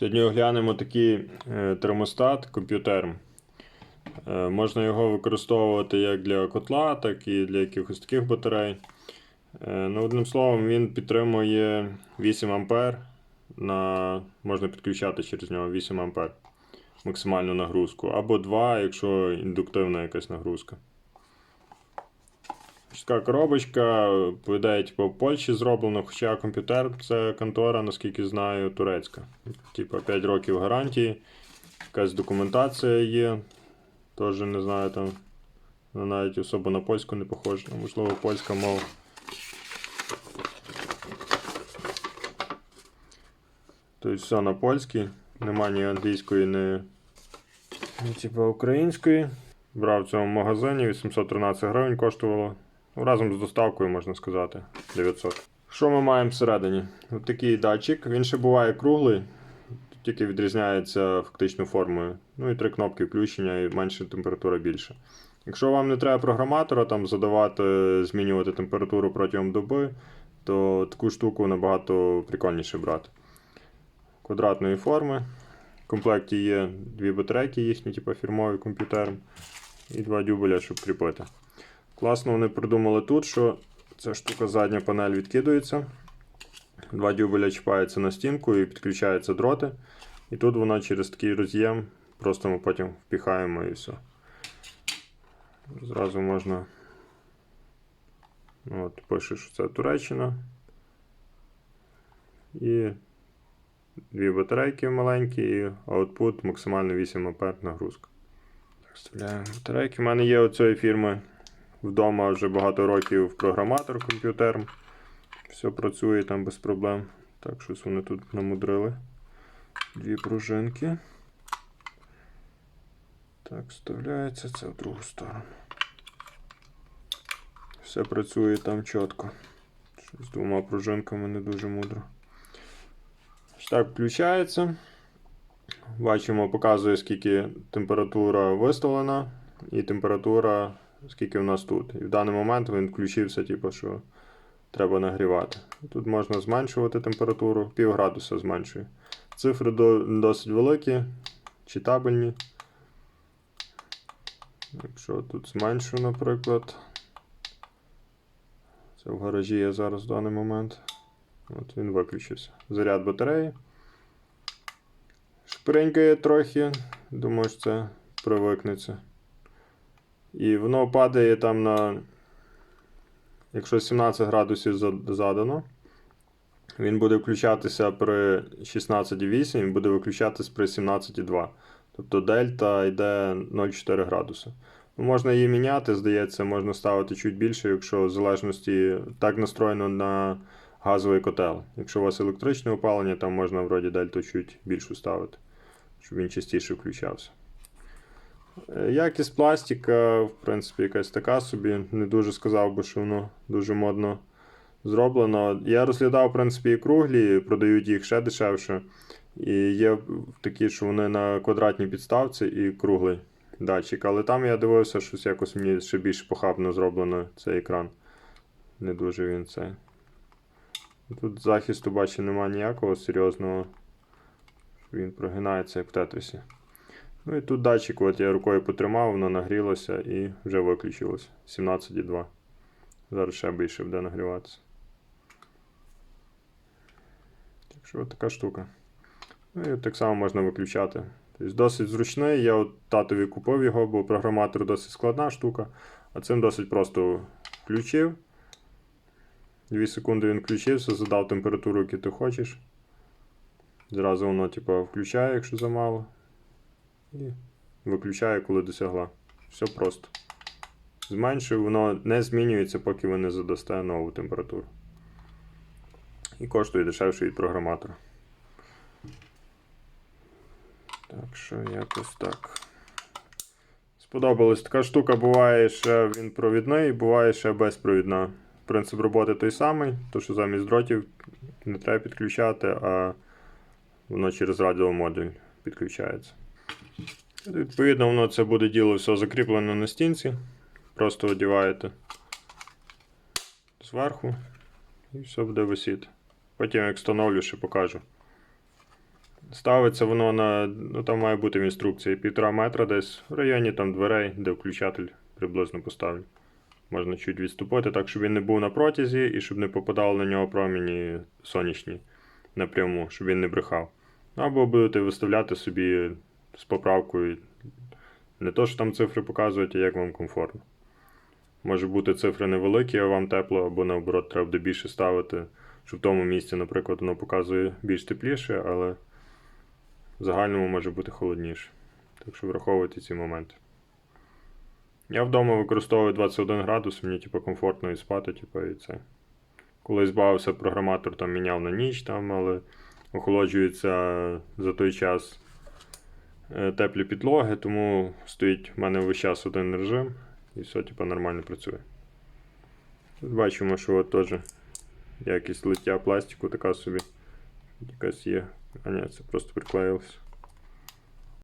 Сьогодні оглянемо такий е, термостат комп'ютерм. Е, Можна його використовувати як для котла, так і для якихось таких батарей. Е, Ну, одним словом, він підтримує 8 А. На... Можна підключати через нього 8 А максимальну нагрузку. Або 2, якщо індуктивна якась нагрузка. Ось коробочка, повідає, типу, в Польщі зроблено, хоча комп'ютер це контора, наскільки знаю, турецька. Типа 5 років гарантії, якась документація є. Теж не знаю там. ну, Навіть особо на польську не похоже, ну, можливо, польська мова. Тобто все на польській, нема ні англійської, ні, ні типа української. Брав в цьому магазині 813 гривень коштувало. Разом з доставкою, можна сказати, 900. Що ми маємо всередині? Ось такий датчик. Він ще буває круглий, тільки відрізняється фактично формою. Ну і три кнопки включення, і менше температура більше. Якщо вам не треба програматора там задавати, змінювати температуру протягом доби, то таку штуку набагато прикольніше брати. Квадратної форми. В комплекті є дві батарейки їхні, типу фірмові комп'ютери, і два дюбеля, щоб кріпити. Класно вони придумали тут, що ця штука задня панель відкидується. Два дюбеля чіпаються на стінку і підключаються дроти. І тут вона через такий роз'єм, просто ми потім впіхаємо і все. Зразу можна. От, пише, що це Туреччина. І дві батарейки маленькі, і output максимально 8 А нагрузка. Так, вставляємо батарейки. У мене є оцієї фірми вдома вже багато років програматор комп'ютер. Все працює там без проблем. Так, щось вони тут намудрили. Дві пружинки. Так, вставляється це в другу сторону. Все працює там чітко. З двома пружинками не дуже мудро. Так, включається. Бачимо, показує, скільки температура виставлена, і температура, скільки в нас тут. І в даний момент він включився, типу, що треба нагрівати. Тут можна зменшувати температуру, пів градуса зменшує. Цифри до, досить великі, читабельні. Якщо тут зменшу, наприклад. Це в гаражі є зараз в даний момент. От він виключився. Заряд батареї. Шпринькає трохи, думаю, що це привикнеться. І воно падає там на. Якщо 17 градусів задано, він буде включатися при 16,8, він буде виключатись при 17,2. Тобто дельта йде 0,4 градуси. Ну, Можна її міняти, здається, можна ставити чуть більше, якщо в залежності так настроєно на газовий котел. Якщо у вас електричне опалення, там можна вроді дельту чуть більшу ставити, щоб він частіше включався. Е, Якість пластика, в принципі, якась така собі. Не дуже сказав би, що воно дуже модно зроблено. Я розглядав, в принципі, і круглі, продають їх ще дешевше. І є такі, що вони на квадратній підставці і круглий датчик. Але там я дивився, щось якось мені ще більш похабно зроблено цей екран. Не дуже він це. Тут захисту, бачу, немає ніякого серйозного. Він прогинається як в тетрисі. Ну і тут датчик, от я рукою потримав, воно нагрілося і вже виключилося. 17,2. Зараз ще більше буде нагріватися. Так що от така штука. Ну і так само можна виключати. Тобто досить зручний. Я от татові купив його, бо програматор досить складна штука. А цим досить просто включив. 2 секунди він включився, задав температуру, яку ти хочеш. Зразу воно, типу, включає, якщо замало. І виключає, коли досягла. Все просто. Зменшує, воно не змінюється, поки ви не задасте нову температуру. І коштує дешевше від програматора. Так що якось так. Сподобалась така штука, буває ще він провідний, буває ще безпровідна. Принцип роботи той самий, то що замість дротів не треба підключати, а воно через радіомодуль підключається. Відповідно, воно це буде діло все закріплено на стінці. Просто одіваєте зверху і все буде висіти. Потім як встановлю, ще покажу. Ставиться воно на. Ну там має бути в інструкції півтора метра десь в районі там дверей, де включатель приблизно поставлю. Можна чуть відступити, так, щоб він не був на протязі і щоб не попадали на нього проміні сонячні напряму, щоб він не брехав. Або будете виставляти собі з поправкою не то, що там цифри показують, а як вам комфортно. Може бути цифри невеликі, а вам тепло, або наоборот, треба буде більше ставити, що в тому місці, наприклад, воно показує більш тепліше, але в загальному може бути холодніше. Так що враховуйте ці моменти. Я вдома використовую 21 градус, мені типу, комфортно і спати, типу, і це. Коли збавився програматор, там міняв на ніч, там, але охолоджується за той час теплі підлоги, тому стоїть в мене весь час один режим і все, типу, нормально працює. Тут бачимо, що от теж якість лиття пластику така собі. Якась є. А ні, це просто приклеїлося.